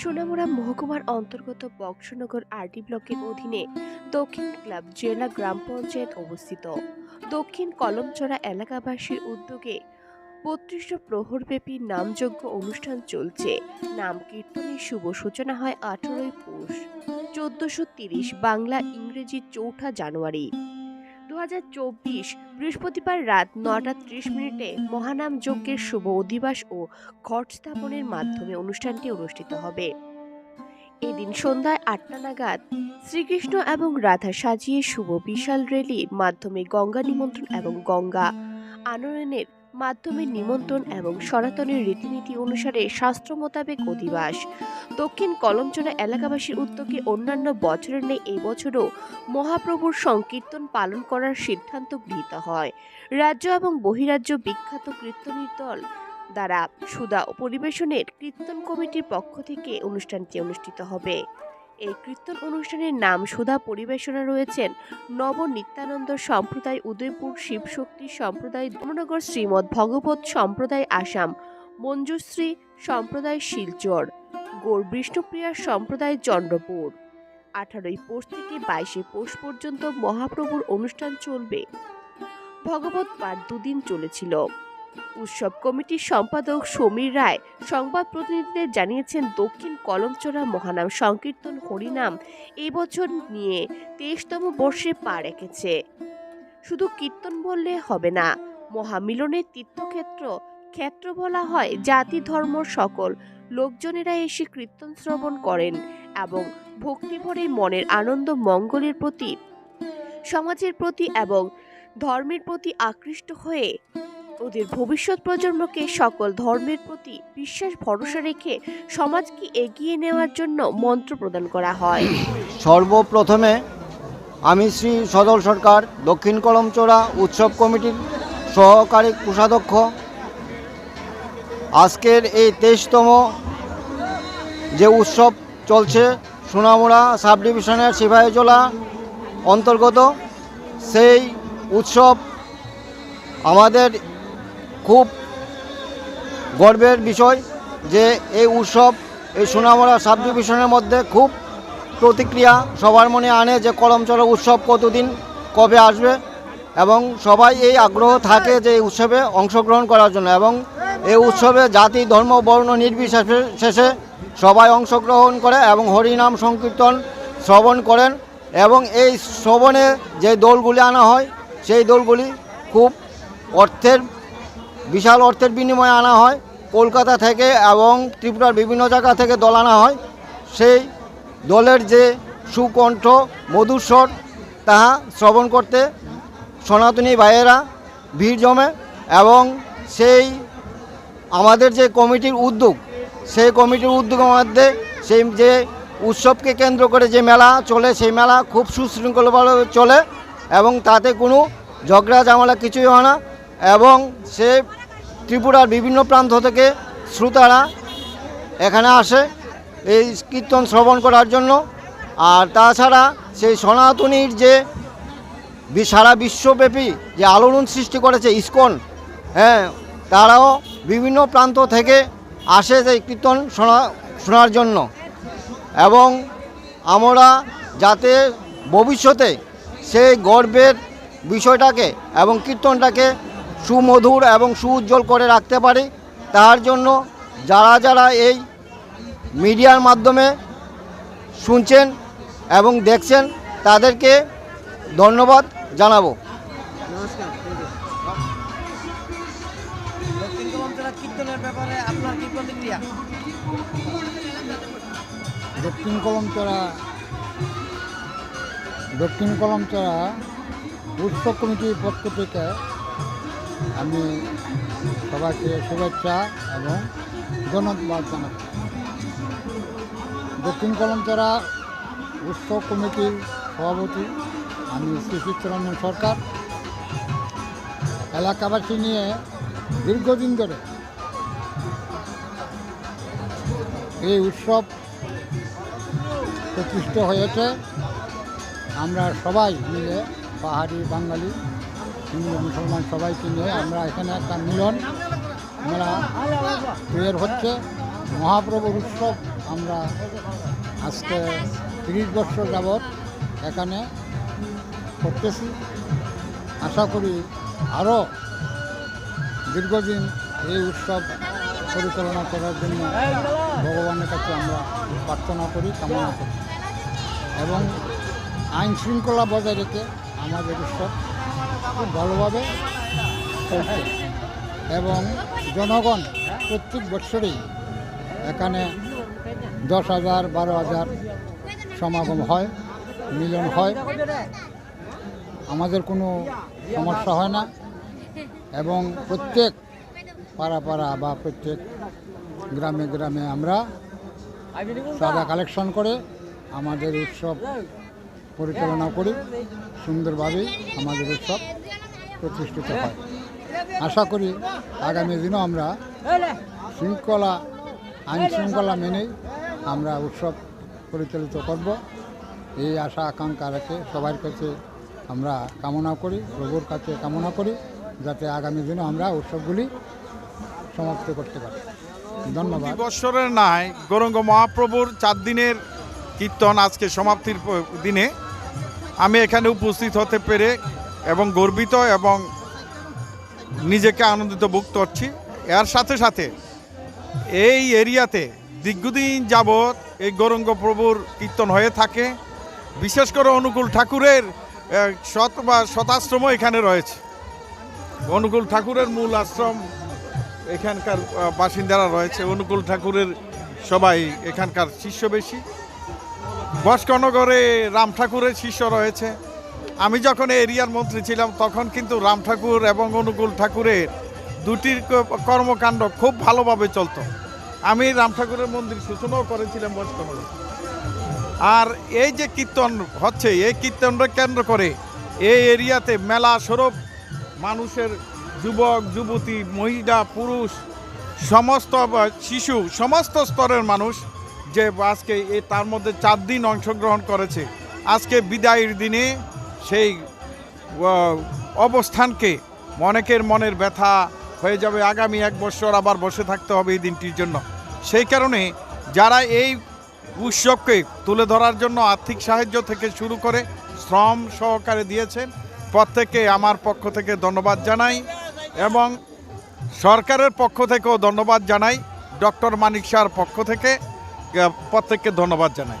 সোনামুড়া মহকুমার অন্তর্গত বক্সনগর আরডি ব্লকের অধীনে দক্ষিণ ক্লাব জেলা গ্রাম পঞ্চায়েত অবস্থিত। দক্ষিণ কলমচড়া এলাকাবাসীর উদ্যোগে বত্রিশ প্রহরব্যাপী নামযজ্ঞ অনুষ্ঠান চলছে। নাম কীর্তনের শুভ সূচনা হয় আঠারোই পৌষ। চোদ্দশো তিরিশ বাংলা ইংরেজি চৌঠা জানুয়ারি। দুহাজার চব্বিশ বৃহস্পতিবার রাত নটা ত্রিশ মিনিটে মহানাম যজ্ঞের শুভ অধিবাস ও ঘট স্থাপনের মাধ্যমে অনুষ্ঠানটি অনুষ্ঠিত হবে। এদিন সন্ধ্যায় আটটা নাগাদ শ্রীকৃষ্ণ এবং রাধা সাজিয়ে শুভ বিশাল র্যালির মাধ্যমে গঙ্গা নিমন্ত্রণ এবং গঙ্গা আনয়নের মাধ্যমে নিমন্ত্রণ এবং সনাতনের রীতিনীতি অনুসারে শাস্ত্র মোতাবেক অধিবাস। দক্ষিণ কলমচড়া এলাকাবাসীর উদ্যোগে অন্যান্য বছরের নেই বছরও মহাপ্রভুর সংকীর্তন পালন করার সিদ্ধান্ত গৃহীত হয়। রাজ্য এবং বহিরাজ্য বিখ্যাত কীর্তনীর দল দ্বারা সুদা পরিবেশনের কীর্তন কমিটির পক্ষ থেকে অনুষ্ঠানটি অনুষ্ঠিত হবে। এই কীর্তন অনুষ্ঠানের নাম সুধা পরিবেশনা রয়েছেন নব নিত্যানন্দ সম্প্রদায় উদয়পুর শিবশক্তি সম্প্রদায় ধর্মনগর শ্রীমৎ ভগবত সম্প্রদায় আসাম মঞ্জুশ্রী সম্প্রদায় শিলচর গৌর বিষ্ণুপ্রিয়া সম্প্রদায় চন্দ্রপুর আঠারোই পৌষ থেকে বাইশে পৌষ পর্যন্ত মহাপ্রভুর অনুষ্ঠান চলবে। ভগবত পাঠ দুদিন চলেছিল। উৎসব কমিটির সম্পাদক সমীর রায় সংবাদ প্রতিনিধিদের জানিয়েছেন, দক্ষিণ কলমচড়া মহানাম সংকীর্তন হরিনাম এবছর নিয়ে তেইশতম বর্ষে পা রেখেছে। শুধু কীর্তন বললে হবে না মহামিলনের তীর্থক্ষেত্র, ক্ষেত্র বলা হয়, জাতি, ধর্ম, সকল লোকজনেরা এসে কীর্তন শ্রবণ করেন এবং ভক্তিভরে মনের আনন্দ মঙ্গলের প্রতি, সমাজের প্রতি এবং ধর্মের প্রতি আকৃষ্ট হয়ে ওদের ভবিষ্যৎ প্রজন্মকে সকল ধর্মের প্রতি বিশ্বাস, ভরসা রেখে সমাজকে এগিয়ে নেওয়ার জন্য মন্ত্র প্রদান করা হয়। সর্বপ্রথমে আমি শ্রী সদল সরকার, দক্ষিণ কলমচোড়া উৎসব কমিটির সহকারী কোষাধ্যক্ষ। আজকের এই তেইশতম যে উৎসব চলছে, সোনামুড়া সাব ডিভিশনের সিপাহীজলা অন্তর্গত, সেই উৎসব আমাদের গর্বের বিষয় যে এই উৎসব, এই সোনামুড়া সাব ডিভিশনের মধ্যে খুব প্রতিক্রিয়া সবার মনে আনে যে কলমচড়া উৎসব কতদিন কবে আসবে এবং সবাই এই আগ্রহ থাকে যে এই উৎসবে অংশগ্রহণ করার জন্য এবং এই উৎসবে জাতি, ধর্ম, বর্ণ নির্বিশেষে শেষে সবাই অংশগ্রহণ করে এবং হরিনাম সংকীর্তন শ্রবণ করেন এবং এই শ্রবণে যে দোলগুলি আনা হয়, সেই দোলগুলি খুব অর্থের বিশাল অর্থের বিনিময়ে আনা হয়। কলকাতা থেকে এবং ত্রিপুরার বিভিন্ন জায়গা থেকে দল আনা হয়। সেই দলের যে সুকণ্ঠ মধুর স্বর তাহা শ্রবণ করতে সনাতনী ভাইয়েরা ভিড় জমে এবং সেই আমাদের যে কমিটির উদ্যোগ, সেই কমিটির উদ্যোগের মধ্যে সেই যে উৎসবকে কেন্দ্র করে যে মেলা চলে, সেই মেলা খুব সুশৃঙ্খলভাবে চলে এবং তাতে কোনো ঝগড়া ঝামেলা কিছুই হয় না। এবং সে ত্রিপুরার বিভিন্ন প্রান্ত থেকে শ্রোতারা এখানে আসে এই কীর্তন শ্রবণ করার জন্য। আর তাছাড়া সেই সনাতনীর যে সারা বিশ্বব্যাপী যে আলোড়ন সৃষ্টি করেছে ইস্কন হ্যাঁ তারাও বিভিন্ন প্রান্ত থেকে আসে সেই কীর্তন শোনা, শোনার জন্য। এবং আমরা যাতে ভবিষ্যতে সেই গর্বের বিষয়টাকে এবং কীর্তনটাকে সুমধুর এবং সুউজ্জ্বল করে রাখতে পারি। তার জন্য যারা যারা এই মিডিয়ার মাধ্যমে শুনছেন এবং দেখছেন তাদেরকে ধন্যবাদ জানাব। দক্ষিণ কলমচড়া কীর্তনের ব্যাপারে আপনার কি প্রতিক্রিয়া? দক্ষিণ কলমচড়া দক্ষিণ কলমচড়া উৎসব কমিটির পক্ষ থেকে আমি সবাইকে শুভেচ্ছা এবং ধন্যবাদ জানাচ্ছি। দক্ষিণ কলমচড়া উৎসব কমিটির সভাপতি আমি শ্রী চিত্তরঞ্জন সরকার। এলাকাবাসী নিয়ে দীর্ঘদিন ধরে এই উৎসব প্রতিষ্ঠিত হয়েছে। আমরা সবাই মিলে পাহাড়ি বাঙালি হিন্দু মুসলমান সবাইকে নিয়ে আমরা এখানে একটা মিলন মেলা তৈরি হচ্ছে। মহাপ্রভুর উৎসব আমরা আজকে তিরিশ বছর যাবৎ এখানে করতেছি। আশা করি আরও দীর্ঘদিন এই উৎসব পরিচালনা করার জন্য ভগবানের কাছে আমরা প্রার্থনা করি, কামনা করি। এবং আইন শৃঙ্খলা বজায় রেখে আমাদের উৎসব খুব ভালোভাবে চলছে এবং জনগণ প্রত্যেক বছরেই এখানে দশ হাজার, বারো হাজার সমাগম হয়, মিলন হয়। আমাদের কোনো সমস্যা হয় না এবং প্রত্যেক পাড়া পাড়া বা প্রত্যেক গ্রামে গ্রামে আমরা চাঁদা কালেকশন করে আমাদের উৎসব পরিচালনা করি, সুন্দরভাবেই আমাদের উৎসব। প্রতিষ্ঠিত হয়। আশা করি আগামী দিনও আমরা শৃঙ্খলা, আইন শৃঙ্খলা মেনেই আমরা উৎসব পরিচালিত করব। এই আশা, আকাঙ্ক্ষা রেখে সবার কাছে আমরা কামনা করি, প্রভুর কাছে কামনা করি, যাতে আগামী দিনে আমরা উৎসবগুলি সমাপ্ত করতে পারি। ধন্যবাদ। বৎসরের নাই গৌরঙ্গ মহাপ্রভুর চার দিনের কীর্তন আজকে সমাপ্তির দিনে আমি এখানে উপস্থিত হতে পেরে এবং গর্বিত এবং নিজেকে আনন্দিত বোধ করছি। এর সাথে সাথে এই এরিয়াতে দীর্ঘদিন যাবৎ এই গৌরঙ্গ প্রভুর কীর্তন হয়ে থাকে। বিশেষ করে অনুকূল ঠাকুরের শত বা শতাশ্রমও এখানে রয়েছে। অনুকূল ঠাকুরের মূল আশ্রম এখানকার বাসিন্দারা রয়েছে। অনুকূল ঠাকুরের সবাই এখানকার শিষ্য বেশি। বস্কনগরে রাম ঠাকুরের শিষ্য রয়েছে। আমি যখন এরিয়ার মন্ত্রী ছিলাম, তখন কিন্তু রাম ঠাকুর এবং অনুকূল ঠাকুরের দুটির কর্মকাণ্ড খুব ভালোভাবে চলতো। আমি রাম ঠাকুরের মন্দির সূচনাও করেছিলাম বস্কনগরে আর এই যে কীর্তন হচ্ছে, এই কীর্তনকে কেন্দ্র করে এই এরিয়াতে মেলা স্বরূপ মানুষের যুবক, যুবতী, মহিলা, পুরুষ, সমস্ত শিশু, সমস্ত স্তরের মানুষ যে আজকে এই তার মধ্যে চার দিন অংশগ্রহণ করেছে। আজকে বিদায়ের দিনে সেই অবস্থানকে অনেকের মনের ব্যথা হয়ে যাবে। আগামী এক বছর আবার বসে থাকতে হবে এই দিনটির জন্য। সেই কারণে যারা এই উৎসবকে তুলে ধরার জন্য আর্থিক সাহায্য থেকে শুরু করে শ্রম সহকারে দিয়েছেন প্রত্যেকে আমার পক্ষ থেকে ধন্যবাদ জানাই এবং সরকারের পক্ষ থেকেও ধন্যবাদ জানাই, ডক্টর মানিক শাহর পক্ষ থেকে প্রত্যেককে ধন্যবাদ জানাই।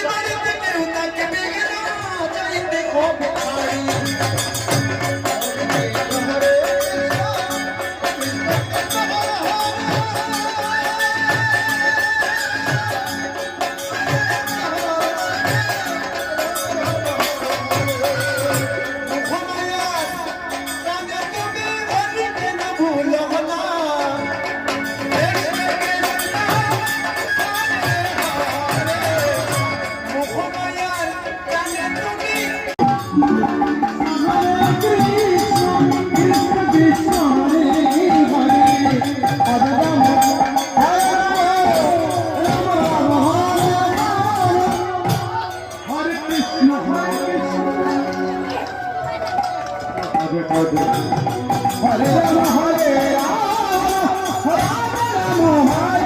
Hare Rama, Hare Rama, Rama Rama, Hare Hare.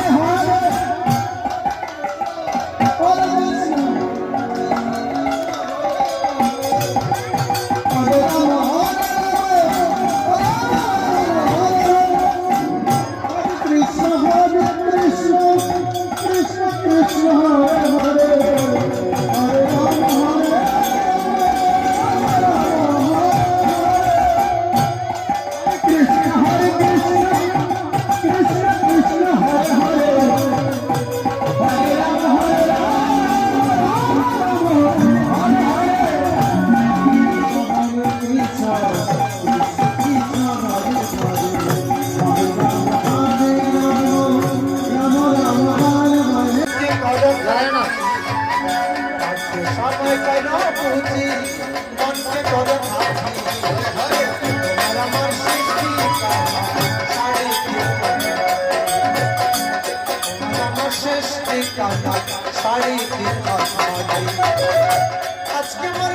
সৃষ্টি কানা সাড়ে আজকে মরলে